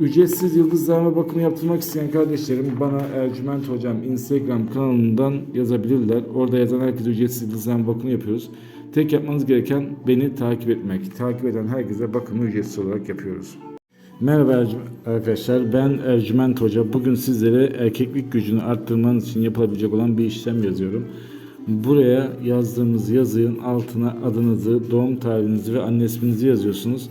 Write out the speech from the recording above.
Ücretsiz yıldızlarma bakımı yaptırmak isteyen kardeşlerim bana Ercüment Hocam Instagram kanalından yazabilirler. Orada yazan herkese ücretsiz yıldızlarma bakımı yapıyoruz. Tek yapmanız gereken beni takip etmek. Takip eden herkese bakımı ücretsiz olarak yapıyoruz. Merhaba arkadaşlar ben Ercüment Hoca. Bugün sizlere erkeklik gücünü arttırmanız için yapılabilecek olan bir işlem yazıyorum. Buraya yazdığımız yazının altına adınızı, doğum tarihinizi ve anne isminizi yazıyorsunuz.